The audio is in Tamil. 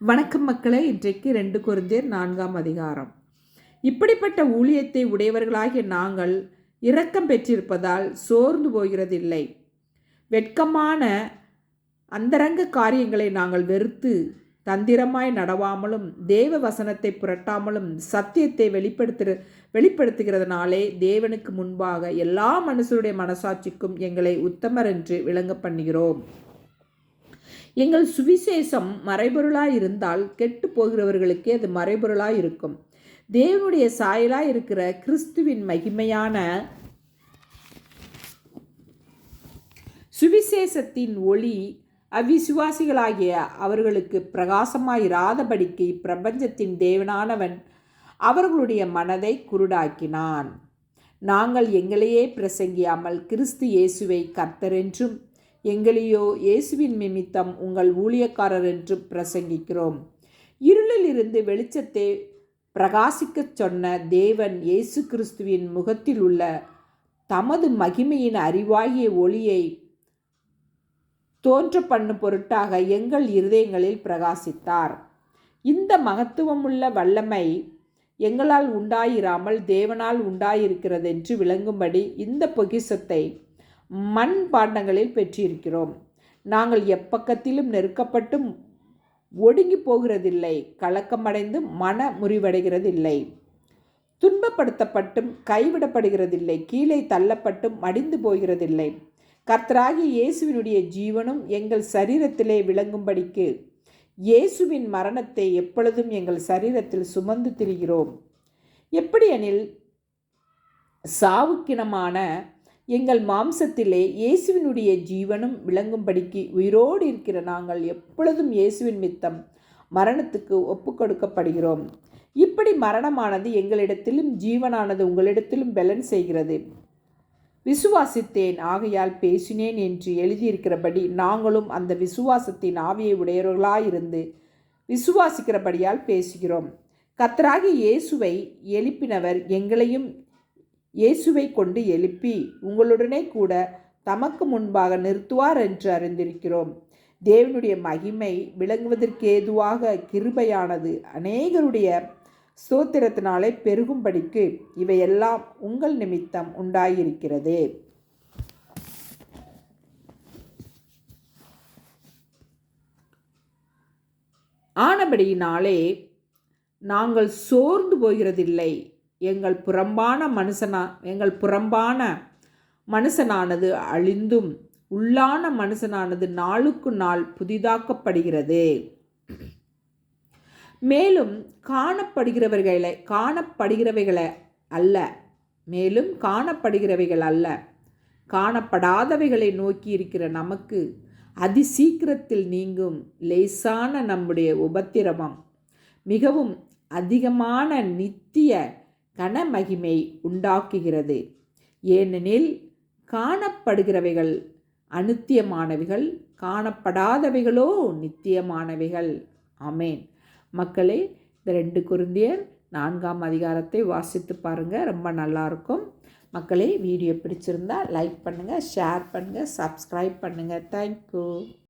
வணக்கம் மக்களே இன்றைக்கு ரெண்டு குருந்தேர் நான்காம் அதிகாரம். இப்படிப்பட்ட ஊழியத்தை உடையவர்களாகிய நாங்கள் இரக்கம் பெற்றிருப்பதால் சோர்ந்து போகிறதில்லை. வெட்கமான அந்தரங்க காரியங்களை நாங்கள் வெறுத்து தந்திரமாய் நடவாமலும் தேவ வசனத்தை புரட்டாமலும் சத்தியத்தை வெளிப்படுத்து வெளிப்படுத்துகிறதுனாலே தேவனுக்கு முன்பாக எல்லா மனுஷருடைய மனசாட்சிக்கும் எங்களை உத்தமர் என்று விளங்க பண்ணுகிறோம். எங்கள் சுவிசேஷம் மறைபொருளாக இருந்தால் கெட்டு போகிறவர்களுக்கே அது மறைபொருளாக இருக்கும். தேவனுடைய சாயலாக இருக்கிற கிறிஸ்துவின் மகிமையான சுவிசேஷத்தின் ஒளி அவிசுவாசிகளாகிய அவர்களுக்கு பிரகாசமாயிராதபடிக்கு இப்பிரபஞ்சத்தின் தேவனானவன் அவர்களுடைய மனதை குருடாக்கினான். நாங்கள் எங்களையே பிரசங்கியாமல் கிறிஸ்து இயேசுவை கர்த்தரென்றும் எங்களையோ இயேசுவின் நிமித்தம் உங்கள் ஊழியக்காரர் என்று பிரசங்கிக்கிறோம். இருளில் இருந்து வெளிச்சத்தை பிரகாசிக்கச் சொன்ன தேவன் இயேசு கிறிஸ்துவின் முகத்தில் உள்ள தமது மகிமையின் அறிவாகிய ஒளியை தோன்ற பண்ணு பொருட்டாக எங்கள் இருதயங்களில் பிரகாசித்தார். இந்த மகத்துவமுள்ள வல்லமை எங்களால் உண்டாயிராமல் தேவனால் உண்டாயிருக்கிறதென்று விளங்கும்படி இந்த பொகிசத்தை மண் பாண்டங்களில் பெற்றிருக்கிறோம். நாங்கள் எப்பக்கத்திலும் நெருக்கப்பட்டும் ஒடுங்கி போகிறதில்லை. கலக்கமடைந்து மன முறிவடைகிறதில்லை. துன்பப்படுத்தப்பட்டும் கைவிடப்படுகிறதில்லை. கீழே தள்ளப்பட்டும் மடிந்து போகிறதில்லை. கர்த்தராகி இயேசுவினுடைய ஜீவனும் எங்கள் சரீரத்திலே விளங்கும்படிக்கு இயேசுவின் மரணத்தை எப்பொழுதும் எங்கள் சரீரத்தில் சுமந்து திரிகிறோம். எப்படியெனில் சாவுக்கினமான எங்கள் மாம்சத்திலே இயேசுவினுடைய ஜீவனும் விளங்கும்படிக்கு உயிரோடு இருக்கிற நாங்கள் எப்பொழுதும் இயேசுவின் மித்தம் மரணத்துக்கு ஒப்பு கொடுக்கப்படுகிறோம் இப்படி மரணமானது எங்களிடத்திலும் ஜீவனானது உங்களிடத்திலும் பலன் செய்கிறது. விசுவாசித்தேன் ஆகையால் பேசினேன் என்று எழுதியிருக்கிறபடி நாங்களும் அந்த விசுவாசத்தின் ஆவியை உடையவர்களாயிருந்து விசுவாசிக்கிறபடியால் பேசுகிறோம். கத்தராகி இயேசுவை எழுப்பினவர் எங்களையும் இயேசுவை கொண்டு எழுப்பி உங்களுடனே கூட தமக்கு முன்பாக நிறுத்துவார் என்று அறிந்திருக்கிறோம். தேவனுடைய மகிமை விளங்குவதற்கு ஏதுவாக கிருபையானது அநேகருடைய ஸ்தோத்திரத்தினாலே பெருகும்படிக்கு இவையெல்லாம் உங்கள் நிமித்தம் உண்டாயிருக்கிறது. ஆனபடியினாலே நாங்கள் சோர்ந்து போகிறதில்லை. எங்கள் புறம்பான மனுஷனா எங்கள் புறம்பான மனுஷனானது அழிந்தும் உள்ளான மனுஷனானது நாளுக்கு நாள் புதிதாக்கப்படுகிறது. மேலும் காணப்படுகிறவர்களை காணப்படுகிறவைகளை அல்ல. மேலும் காணப்படுகிறவைகள் அல்ல. காணப்படாதவைகளை நோக்கி இருக்கிற நமக்கு அதிசீக்கிரத்தில் நீங்கும் லேசான நம்முடைய உபத்திரவம் மிகவும் அதிகமான நித்திய கனமகிமை உண்டாக்குகிறது. ஏனெனில் காணப்படுகிறவைகள் அனுத்தியமானவைகள் காணப்படாதவைகளோ நித்தியமானவைகள். ஆமேன். மக்களே இந்த ரெண்டு குருந்தியர் நான்காம் அதிகாரத்தை வாசித்து பாருங்கள் ரொம்ப நல்லாயிருக்கும். மக்களே வீடியோ பிடிச்சிருந்தா லைக் பண்ணுங்கள் ஷேர் பண்ணுங்கள் சப்ஸ்கிரைப் பண்ணுங்கள் தேங்க்யூ.